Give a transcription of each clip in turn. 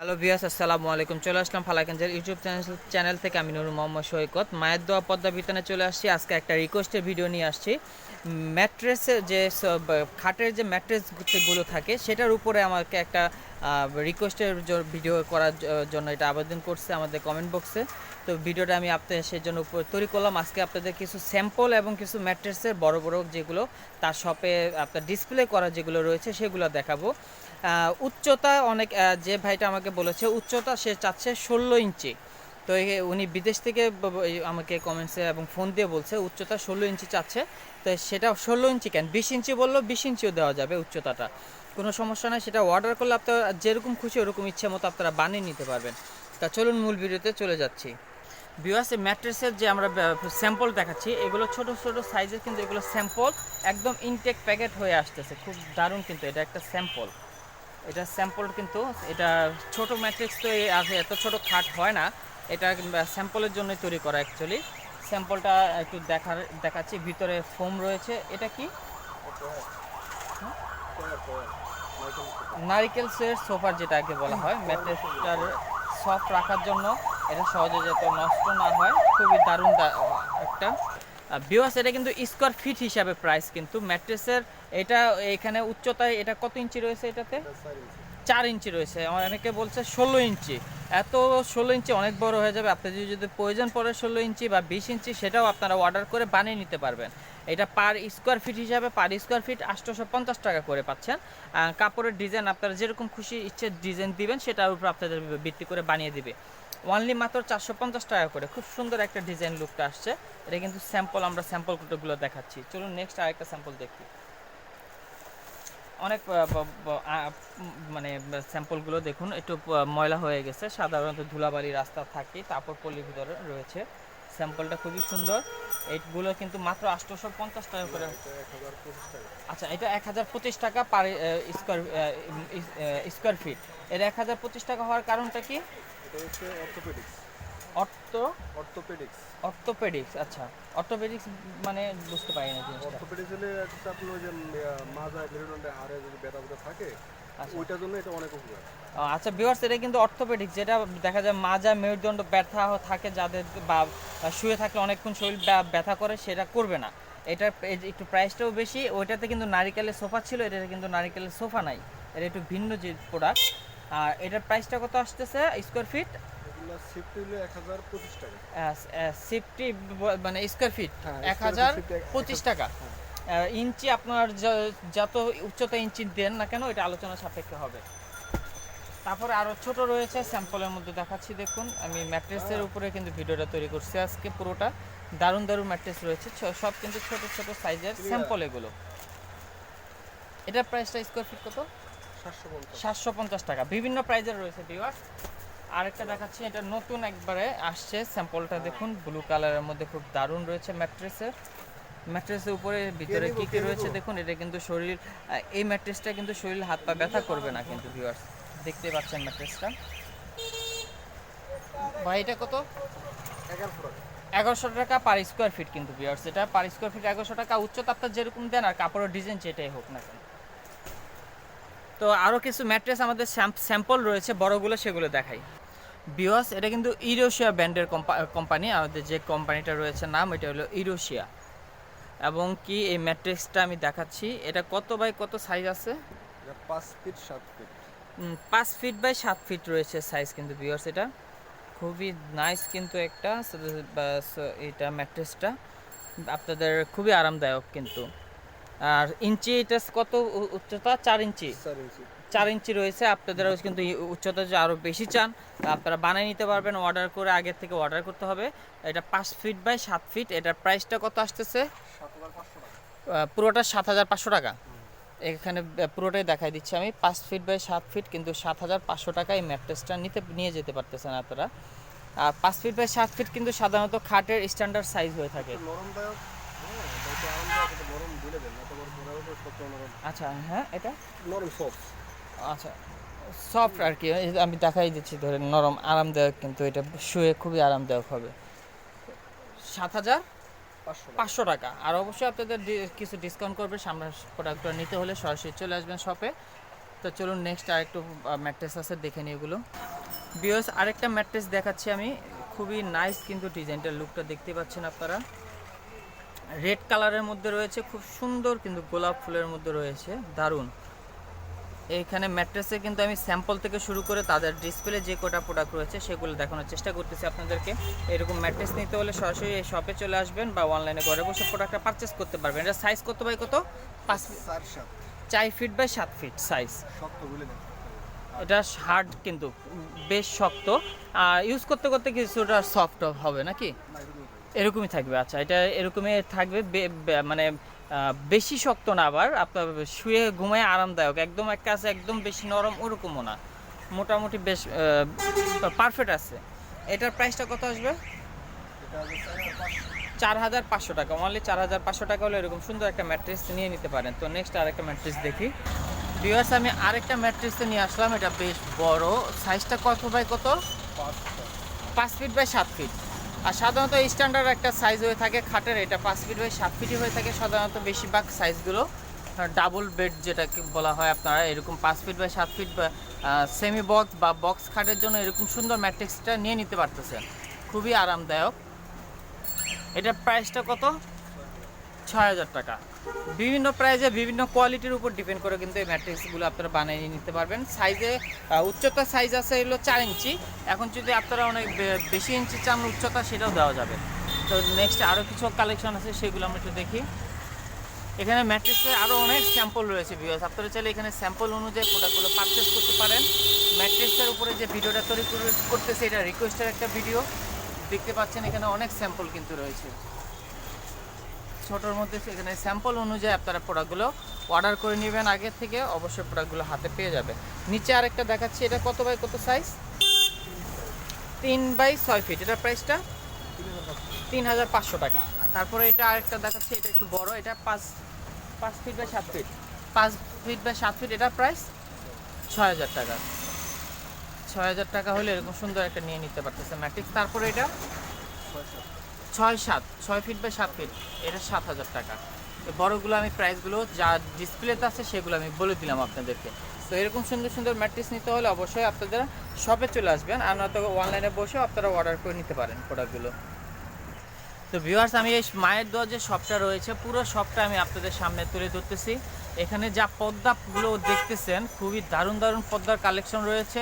Hello ভিয়াস আসসালামু আলাইকুম। চলে আসলাম ফালাকেঞ্জের ইউটিউব চ্যানেল চ্যানেল থেকে। আমি নুরুল মোহাম্মদ সৈকত। মায়ের দোয়া পদ্মা বিতানে চলে আসছি। আজকে একটা রিকোয়েস্টের ভিডিও নিয়ে আসছি। ম্যাট্রেসের যে খাটের যে ম্যাট্রেসগুলো থাকে, সেটার উপরে আমাকে একটা রিকোয়েস্টের ভিডিও করার জন্য এটা আবেদন করছে আমাদের কমেন্ট বক্সে তো ভিডিওটা আমি আপনাদের সেই জন্য তৈরি করলাম। আজকে আপনাদের কিছু স্যাম্পল এবং কিছু ম্যাট্রেসের বড় বড় যেগুলো তার শপে আপনার ডিসপ্লে করা যেগুলো রয়েছে সেগুলো দেখাবো। উচ্চতা অনেক যে ভাইটা আমাকে বলেছে, উচ্চতা সে চাচ্ছে ষোলো ইঞ্চি। তো উনি বিদেশ থেকে আমাকে কমেন্টসে এবং ফোন দিয়ে বলছে, উচ্চতা ষোলো ইঞ্চি চাচ্ছে। তো সেটা ষোলো ইঞ্চি কেন? বিশ ইঞ্চি বলল, বিশ ইঞ্চিও দেওয়া যাবে উচ্চতাটা। কোনো সমস্যা নাই, সেটা অর্ডার করলে আপনারা যেরকম খুশি ওরকম ইচ্ছে মতো আপনারা বানিয়ে নিতে পারবেন। তা চলুন মূল ভিডিওতে চলে যাচ্ছি। বিওয়াসে ম্যাট্রেসের যে আমরা স্যাম্পল দেখাচ্ছি, এগুলো ছোট ছোট সাইজের কিন্তু এগুলো স্যাম্পল একদম ইনটেক প্যাকেট হয়ে আসতেছে। খুব দারুণ কিন্তু এটা একটা স্যাম্পল এটা স্যাম্পল কিন্তু, এটা ছোট ম্যাট্রিক্স তো আছে, এত ছোট খাট হয় না। এটা স্যাম্পলের জন্যই তৈরি করা অ্যাকচুয়ালি স্যাম্পলটা একটু দেখার, দেখাচ্ছি, ভিতরে ফোম রয়েছে। এটা কি? নারিকেলসের সোফার যেটাকে বলা হয়, ম্যাট্রেসটার সফট রাখার জন্য। এটা সহজে যাতে নষ্ট না হয়, খুবই দারুণ একটা। বিওয়াস এটা কিন্তু স্কোয়ার ফিট হিসাবে প্রাইস কিন্তু। ম্যাট্রেসের এটা এখানে উচ্চতায় এটা কত ইঞ্চি রয়েছে এটাতে? চার ইঞ্চি রয়েছে। অনেকে বলছে ষোলো ইঞ্চি। এত ষোলো ইঞ্চি অনেক বড় হয়ে যাবে। আপনাদের যদি প্রয়োজন পড়ে ষোলো ইঞ্চি বা বিশ ইঞ্চি, সেটাও আপনারা অর্ডার করে বানিয়ে নিতে পারবেন। এটা পার স্কোয়ার ফিট হিসাবে পার স্কোয়ার ফিট আটশোশো পঞ্চাশ টাকা করে পাচ্ছেন। কাপড়ের ডিজাইন আপনারা যেরকম খুশি ইচ্ছে ডিজাইন দিবেন, সেটার উপর আপনাদের ভিত্তি করে বানিয়ে দিবে। অনলি মাত্র চারশো পঞ্চাশ টাকা করে। খুব সুন্দর একটা ডিজাইন লুকটা আসছে। এটা কিন্তু স্যাম্পল আমরা স্যাম্পলগুলো দেখাচ্ছি। চলুন নেক্সট আরেকটা স্যাম্পল দেখি। অনেক মানে স্যাম্পলগুলো দেখুন। একটু ময়লা হয়ে গেছে। সাধারণত ধুলাবালি রাস্তা থাকে, তারপর পল্লীর ভিতরে রয়েছে। স্যাম্পলটা খুবই সুন্দর। এইগুলো কিন্তু মাত্র আটশোশো পঞ্চাশ টাকা করে। আচ্ছা এটা এক হাজার পঁচিশ টাকা পার স্কোয়ার স্কোয়ার ফিট এটা এক হাজার পঁচিশ টাকা হওয়ার কারণটা কি? এটা হচ্ছে অর্থোপেডিক্স অর্থ? অর্থোপেডিক্স অর্থোপেডিক্স আচ্ছা। অর্থোপেডিক্স মানে বুঝতে পারি না জিনিসটা। অর্থোপেডিক্স হলে হচ্ছে আপনার ওই যে আহ, মেরুদণ্ডে হাড়ে যদি ব্যথা ব্যথা থাকে আচ্ছা। ওইটার জন্য এটা অনেক উপকার। আচ্ছা ভিউয়ার্স এটা কিন্তু অর্থোপেডিক্স যেটা দেখা যায় মাজা মেরুদণ্ড ব্যথা থাকে যাদের বা শুয়ে থাকলে অনেকক্ষণ শরীর ব্যা- ব্যথা করে সেটা করবে না। এটার একটু প্রাইসটাও বেশি ওইটাতে কিন্তু নারিকেলের সোফা ছিল এটাতে কিন্তু নারিকেলের সোফা নাই। এটা একটু ভিন্ন যে প্রোডাক্ট আর এটার প্রাইসটা কত আসতেছে স্কোয়ার ফিট সিফটি মানে স্কোয়ার ফিট হ্যাঁ, এক হাজার পঁচিশ টাকা। ইঞ্চি আপনার যত উচ্চতা ইঞ্চি দেন না কেন এটা আলোচনা সাপেক্ষে হবে। তারপরে আরও ছোট রয়েছে স্যাম্পলের মধ্যে দেখাচ্ছি দেখুন। আমি ম্যাট্রেসের উপরে কিন্তু ভিডিওটা তৈরি করছি আজকে পুরোটা। দারুণ দারুণ ম্যাট্রেস রয়েছে সব কিন্তু ছোট ছোট সাইজের স্যাম্পল এগুলো এটার প্রাইসটা স্কোয়ার ফিট কত? সাতশো পঞ্চাশ। টাকা। বিভিন্ন প্রাইজের রয়েছে ভিউয়ার্স আরেকটা দেখাচ্ছি এটা নতুন একবারে আসছে। স্যাম্পলটা দেখুন ব্লু কালারের মধ্যে খুব দারুণ রয়েছে ম্যাট্রেসের ম্যাট্রেসের উপরে ভিতরে কি কি রয়েছে দেখুন এটা কিন্তু শরীর এই ম্যাট্রেসটা কিন্তু শরীর হাত পা ব্যথা করবে না কিন্তু ভিউয়ার্স দেখতে পাচ্ছেন ম্যাট্রেসটা ভাই এটা কত? এগারোশো টাকা। এগারোশো টাকা পার স্কোয়ার ফিট কিন্তু ভিউয়ার্স এটা পার স্কোয়ার ফিট এগারোশো টাকা। উচ্চতা আপনার যেরকম দেন আর কাপড়ের ডিজাইন যেটাই হোক না কেন। তো আরও কিছু ম্যাট্রেস আমাদের স্যাম্পল রয়েছে বড়গুলো সেগুলো দেখাই। বিওয়াস এটা কিন্তু ইরোশিয়া ব্র্যান্ডের কোম্পানি আমাদের যে কোম্পানিটা রয়েছে নাম এটা হলো ইরোশিয়া। এবং কি এই ম্যাট্রেসটা আমি দেখাচ্ছি এটা কত বাই কত সাইজ আছে? পাঁচ ফিট সাত ফিট পাঁচ ফিট বাই সাত ফিট রয়েছে সাইজ কিন্তু বিয়ার্স এটা। খুবই নাইস কিন্তু একটা এটা ম্যাট্রেসটা। আপনাদের খুবই আরামদায়ক কিন্তু। আর ইঞ্চি এটা কত উচ্চতা? চার ইঞ্চি। চার ইঞ্চি। রয়েছে। আপনাদের কিন্তু উচ্চতা যদি আরও বেশি চান আপনারা বানিয়ে নিতে পারবেন অর্ডার করে আগে থেকে অর্ডার করতে হবে। এটা পাঁচ ফিট বাই সাত ফিট এটার প্রাইসটা কত আসতেছে? পুরোটা সাত হাজার পাঁচশো টাকা। এখানে পুরোটাই দেখাই দিচ্ছি আমি। পাঁচ ফিট বাই সাত ফিট কিন্তু সাত হাজার পাঁচশো টাকা এই ম্যাট্রেসটা নিতে নিয়ে যেতে পারতেছেন আপনারা। আর পাঁচ ফিট বাই সাত ফিট কিন্তু সাধারণত খাটের স্ট্যান্ডার্ড সাইজ হয়ে থাকে একটু নরমদায়ক হ্যাঁ এটা আরামদায়ক দেন নরম আচ্ছা হ্যাঁ এটা? নরম সফট আচ্ছা সফট আর কি আমি দেখাই দিচ্ছি ধরে নরম আরামদায়ক কিন্তু এটা শুয়ে খুবই আরামদায়ক হবে। সাত হাজার পাঁচশো টাকা। আর অবশ্যই আপনাদের কিছু ডিসকাউন্ট করবে সামনের প্রোডাক্টটা নিতে হলে সরাসরি চলে আসবেন শপে তো চলুন নেক্সট আরেকটু ম্যাট্রেস আছে দেখে নিই এগুলো। বিয়স আরেকটা ম্যাট্রেস দেখাচ্ছি আমি। খুবই নাইস কিন্তু ডিজাইনটার লুকটা দেখতে পাচ্ছেন আপনারা। রেড কালারের মধ্যে রয়েছে খুব সুন্দর কিন্তু গোলাপ ফুলের মধ্যে রয়েছে দারুণ। এইখানে ম্যাট্রেসে কিন্তু আমি স্যাম্পল থেকে শুরু করে তাদের ডিসপ্লে যে কটা প্রোডাক্ট রয়েছে সেগুলো দেখানোর চেষ্টা করতেছি আপনাদেরকে। এরকম ম্যাট্রেস নিতে হলে সরাসরি এই শপে চলে আসবেন বা অনলাইনে ঘরে বসে প্রোডাক্টটা পারচেস করতে পারবেন। এটা সাইজ কত বাই কত? পাঁচ চার চার ফিট বাই সাত ফিট সাইজ এটা হার্ড কিন্তু বেশ শক্ত। আর ইউজ করতে করতে কিছুটা সফট হবে নাকি? এরকমই থাকবে। আচ্ছা এটা এরকমই থাকবে মানে বেশি শক্ত না আবার আপনার শুয়ে ঘুমায় আরামদায়ক। একদম একটা আছে একদম বেশি নরম ওরকমও না। মোটামুটি বেশ পারফেক্ট আছে। এটার প্রাইসটা কত আসবে? চার হাজার পাঁচশো। চার হাজার পাঁচশো টাকা। অনলি চার হাজার পাঁচশো টাকা হলে এরকম সুন্দর একটা ম্যাট্রেস নিয়ে নিতে পারেন। তো নেক্সট আরেকটা ম্যাট্রেস দেখি। ভিউয়ার্স আমি আরেকটা ম্যাট্রেস নিয়ে আসলাম। এটা বেশ বড়। সাইজটা কত বাই কত? পাঁচ ফিট বাই সাত ফিট আর সাধারণত স্ট্যান্ডার্ড একটা সাইজ হয়ে থাকে খাটের, এটা পাঁচ ফিট হয়ে, সাত ফিটই হয়ে থাকে সাধারণত বেশিরভাগ সাইজগুলো ডাবল বেড যেটাকে বলা হয় আপনারা, এরকম পাঁচ ফিট বাই সাত ফিট বা সেমি বক্স বা বক্স খাটের জন্য এরকম সুন্দর ম্যাট্রিক্সটা নিয়ে নিতে পারতেছেন। খুবই আরামদায়ক। এটার প্রাইসটা কত? ছয় হাজার টাকা। বিভিন্ন প্রাইজে বিভিন্ন কোয়ালিটির উপর ডিপেন্ড করে কিন্তু এই ম্যাট্রিক্সগুলো আপনারা বানিয়ে নিতে পারবেন। সাইজে উচ্চতা সাইজ আছে এগুলো চার ইঞ্চি। এখন যদি আপনারা অনেক বেশি ইঞ্চি চান, উচ্চতা সেটাও দেওয়া যাবে। তো নেক্সট আরও কিছু কালেকশন আছে, সেগুলো আমরা একটু দেখি। এখানে ম্যাট্রিক্সে আরও অনেক স্যাম্পল রয়েছে ভিউয়ার্স আপনারা চাইলে এখানে স্যাম্পল অনুযায়ী প্রোডাক্টগুলো পারচেস করতে পারেন। ম্যাট্রিক্সের উপরে যে ভিডিওটা তৈরি করতেছে, এটা রিকোয়েস্টের একটা ভিডিও দেখতে পাচ্ছেন এখানে অনেক স্যাম্পল কিন্তু রয়েছে। ছোটোর মধ্যে এখানে স্যাম্পল অনুযায়ী আপনারা প্রোডাক্টগুলো অর্ডার করে নেবেন আগে থেকে, অবশ্যই প্রোডাক্টগুলো হাতে পেয়ে যাবে। নিচে আরেকটা দেখাচ্ছি, এটা কত বাই কত সাইজ তিন বাই ছয় ফিট এটার প্রাইসটা তিন হাজার পাঁচশো। টাকা। তারপরে এটা আরেকটা দেখাচ্ছি, এটা একটু বড়, এটা পাঁচ পাঁচ ফিট বাই সাত ফিট পাঁচ ফিট বাই সাত ফিট এটার প্রাইস ছয় হাজার টাকা। ছয় হাজার টাকা হলে এরকম সুন্দর একটা নিয়ে নিতে পারতেছে ম্যাট্রিক্স। তারপরে এটা ছয় সাত। ছয় ফিট বাই সাত ফিট এটা সাত হাজার টাকা। বড়গুলো আমি প্রাইসগুলো যা ডিসপ্লেতে আছে সেগুলো আমি বলে দিলাম আপনাদেরকে। তো এরকম সুন্দর সুন্দর ম্যাট্রিক্স নিতে হলে অবশ্যই আপনারা শপে চলে আসবেন, আর নয়তো অনলাইনে বসেও আপনারা অর্ডার করে নিতে পারেন প্রোডাক্টগুলো তো ভিউয়ার্স আমি এই মায়ের দোয়া যে শপটা রয়েছে, পুরো শপটা আমি আপনাদের সামনে তুলে ধরতেছি। এখানে যা পদ্মাগুলো দেখতেছেন, খুবই দারুণ দারুণ পদ্মার কালেকশন রয়েছে।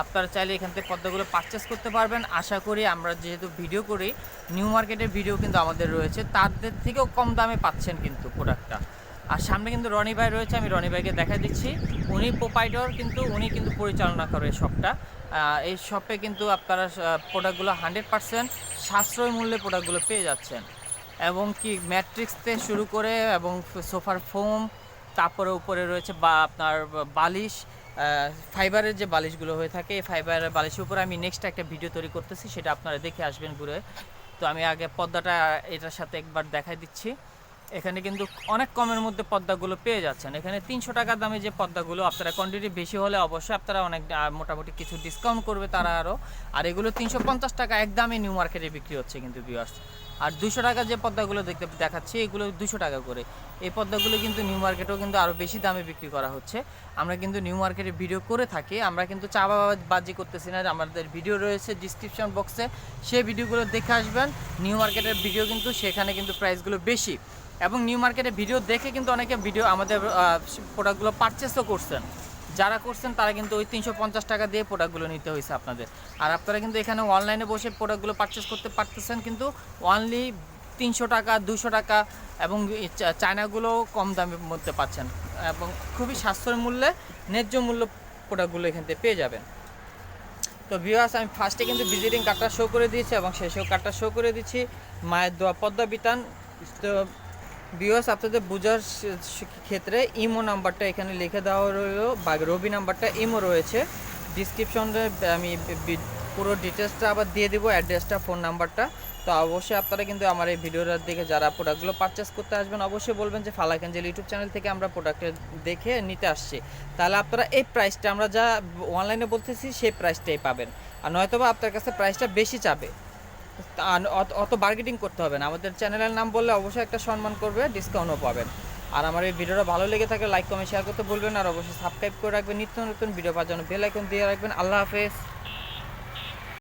আপনারা চাইলে এখান থেকে পদ্মাগুলো পারচেস করতে পারবেন। আশা করি আমরা যেহেতু ভিডিও করি নিউ মার্কেটের ভিডিও কিন্তু আমাদের রয়েছে। তাদের থেকেও কম দামে পাচ্ছেন কিন্তু প্রোডাক্টটা আর সামনে কিন্তু রনি ভাই রয়েছে, আমি রনি ভাইকে দেখা দিচ্ছি। উনি প্রোপাইটর কিন্তু উনি কিন্তু পরিচালনা করে এই শপটা এই শপে কিন্তু আপনারা প্রোডাক্টগুলো হান্ড্রেড পার্সেন্ট সাশ্রয় মূল্যে প্রোডাক্টগুলো পেয়ে যাচ্ছেন। এবং কি ম্যাট্রিক্স থেকে শুরু করে, এবং সোফার ফোম তারপরে উপরে রয়েছে বা আপনার বালিশ ফাইবারের যে বালিশগুলো হয়ে থাকে, এই ফাইবারের বালিশের উপরে আমি নেক্সট একটা ভিডিও তৈরি করতেছি, সেটা আপনারা দেখে আসবেন ঘুরে। তো আমি আগে পর্দাটা এটার সাথে একবার দেখাই দিচ্ছি। এখানে কিন্তু অনেক কমের মধ্যে পদ্মাগুলো পেয়ে যাচ্ছেন। এখানে তিনশো টাকা দামে যে পদ্মাগুলো, আপনারা কোয়ান্টিটি বেশি হলে অবশ্যই আপনারা অনেক মোটামুটি কিছু ডিসকাউন্ট করবে তারা আরও আর এগুলো তিনশো পঞ্চাশ টাকা একদমই নিউ মার্কেটে বিক্রি হচ্ছে কিন্তু ভিউয়ার্স আর দুশো টাকা যে পদ্মাগুলো দেখতে দেখাচ্ছি, এগুলো দুশো টাকা করে। এই পদ্মাগুলো কিন্তু নিউ মার্কেটেও কিন্তু আরও বেশি দামে বিক্রি করা হচ্ছে। আমরা কিন্তু নিউ মার্কেটে ভিডিও করে থাকি। আমরা কিন্তু চা বাজি করতেছি না। আমাদের ভিডিও রয়েছে ডিসক্রিপশন বক্সে সেই ভিডিওগুলো দেখে আসবেন। নিউ মার্কেটের ভিডিও কিন্তু সেখানে কিন্তু প্রাইসগুলো বেশি। এবং নিউ মার্কেটে ভিডিও দেখে কিন্তু অনেকে ভিডিও আমাদের প্রোডাক্টগুলো পারচেসও করছেন। যারা করছেন, তারা কিন্তু ওই তিনশো পঞ্চাশ টাকা দিয়ে প্রোডাক্টগুলো নিতে হয়েছে আপনাদের। আর আপনারা কিন্তু এখানে অনলাইনে বসে প্রোডাক্টগুলো পারচেস করতে পারতেছেন, কিন্তু অনলি তিনশো টাকা, দুশো টাকা এবং চায়নাগুলো কম দামের মধ্যে পাচ্ছেন এবং খুবই সাশ্রয় মূল্যে ন্যায্য মূল্য প্রোডাক্টগুলো এখান থেকে পেয়ে যাবেন। তো ভিউয়ার্স আমি ফার্স্টে কিন্তু ভিজিটিং কার্ডটা শো করে দিয়েছি এবং শেষেও কার্ডটা শো করে দিচ্ছি। মায়ের দোয়া, পদ্মা বিতান। ভিউয়ার্স আপনাদের বোঝার ক্ষেত্রে ইমো নাম্বারটা এখানে লিখে দেওয়া রইল, বা রবি নাম্বারটা ইমো রয়েছে। ডিসক্রিপশনে, আমি পুরো ডিটেলসটা আবার দিয়ে দেবো, অ্যাড্রেসটা, ফোন নাম্বারটা। তো অবশ্যই আপনারা কিন্তু আমার এই ভিডিওটা দেখে যারা প্রোডাক্টগুলো পারচেস করতে আসবেন, অবশ্যই বলবেন যে ফালাকাঞ্জেল ইউটিউব চ্যানেল থেকে আমরা প্রোডাক্টটা দেখে নিতে আসছি। তাহলে আপনারা এই প্রাইসটা আমরা যা অনলাইনে বলতেছি, সেই প্রাইসটাই পাবেন। আর নয়তোবা আপনার কাছে প্রাইসটা বেশি চাবে। অত- বার্গেটিং করতে হবে না। আমাদের চ্যানেলের নাম বললে অবশ্যই একটা সম্মান করবে ডিসকাউন্টও পাবেন। আর আমার এই ভিডিওটা ভালো লেগে থাকলে লাইক কমেন্ট শেয়ার করতে বলবেন আর অবশ্যই সাবস্ক্রাইব করে রাখবেন। নিত্য নতুন ভিডিও পাওয়ার জন্য বেল আইকন দিয়ে রাখবেন। আল্লাহ হাফেজ।